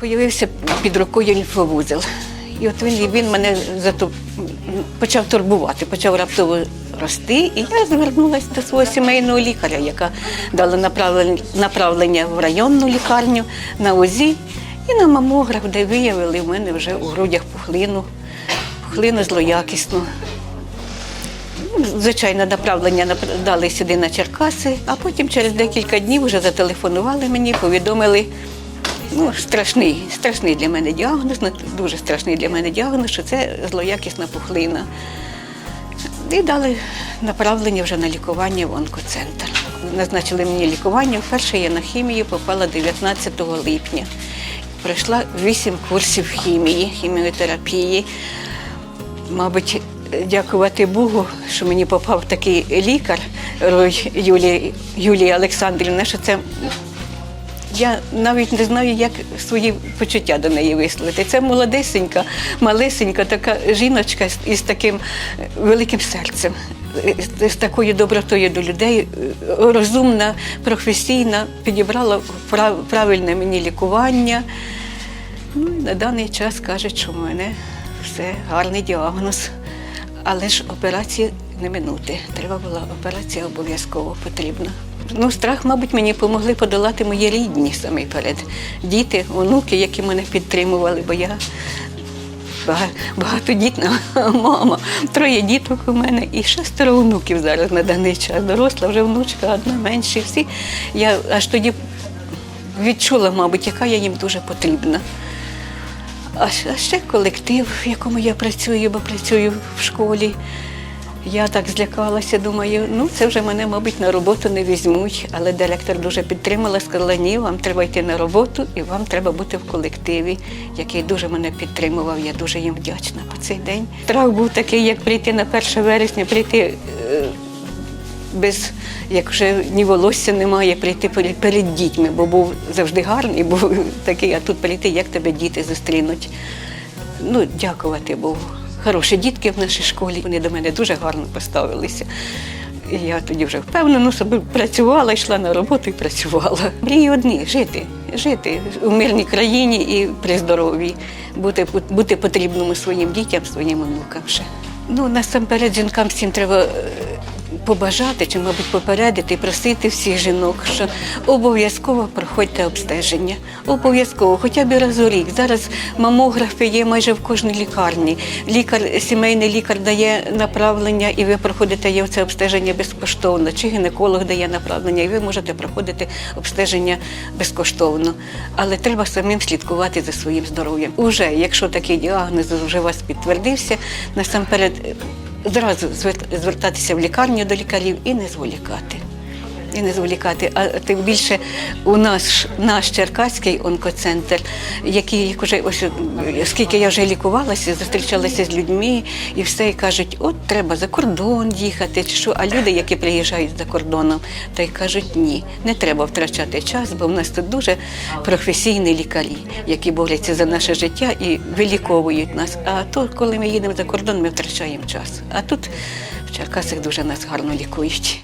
Появився під рукою лімфовузел. І от він, він мене зато почав турбувати, почав раптово рости. І я звернулася до свого сімейного лікаря, яка дала направлення в районну лікарню на УЗІ і на мамограф, де виявили в мене вже у грудях пухлину, пухлину злоякісну. Звичайно, направлення дали сюди на Черкаси, а потім через декілька днів вже зателефонували мені, повідомили. Ну, страшний, страшний для мене діагноз, ну, дуже страшний для мене діагноз, що це злоякісна пухлина. І дали направлення вже на лікування в онкоцентр. Назначили мені лікування. Вперше я на хімію попала 19 липня. Пройшла 8 курсів хімії, хіміотерапії. Мабуть, дякувати Богу, що мені попав такий лікар Юлія, Юлія Олександрівна, що це я навіть не знаю, як свої почуття до неї висловити. Це молодесенька, малесенька така жіночка із таким е, великим серцем, е, з- такою добротою до людей, е, розумна, професійна, підібрала правильне мені лікування. Ну, на даний час кажуть, що в мене все гарний діагноз. Але ж операції не минути. Треба була операція обов'язково потрібна. Ну, страх, мабуть, мені допомогли подолати мої рідні саме перед. Діти, онуки, які мене підтримували, бо я багатодітна мама. Троє діток у мене і шестеро онуків зараз на даний час. Доросла вже внучка, одна менше. Всі. Я аж тоді відчула, мабуть, яка я їм дуже потрібна. А ще- колектив, в якому я працюю, бо працюю в школі. Я так злякалася, думаю, ну це вже мене, мабуть, на роботу не візьмуть. Але директор дуже підтримала, сказала, ні, вам треба йти на роботу і вам треба бути в колективі, який дуже мене підтримував. Я дуже їм вдячна по цей день. Страх був такий, як прийти на 1 вересня, прийти. Без, як вже ні волосся немає, прийти перед, дітьми, бо був завжди гарний, був такий, а тут прийти, як тебе діти зустрінуть. Ну, дякувати Богу. Хороші дітки в нашій школі, вони до мене дуже гарно поставилися. Я тоді вже впевнено собі працювала, йшла на роботу і працювала. Мрії одні жити, жити у мирній країні і при здоров'ї, бути, бути потрібному своїм дітям, своїм онукам ще. Ну, насамперед жінкам всім треба е, побажати чи, мабуть, попередити просити всіх жінок, що обов'язково проходьте обстеження. Обов'язково, хоча б раз у рік. Зараз мамографи є майже в кожній лікарні. Лікар, сімейний лікар дає направлення, і ви проходите це обстеження безкоштовно. Чи гінеколог дає направлення, і ви можете проходити обстеження безкоштовно. Але треба самим слідкувати за своїм здоров'ям. Уже, якщо такий діагноз вже у вас підтвердився, насамперед зразу звер- звертатися в лікарню до лікарів і не зволікати. І не зволікати. А тим більше у нас наш Черкаський онкоцентр, який як уже ось скільки я вже лікувалася, зустрічалася з людьми і все і кажуть, от треба за кордон їхати, чи що. А люди, які приїжджають за кордоном, та й кажуть, ні, не треба втрачати час, бо в нас тут дуже професійні лікарі, які борються за наше життя і виліковують нас. А то, коли ми їдемо за кордон, ми втрачаємо час. А тут в Черкасах дуже нас гарно лікують.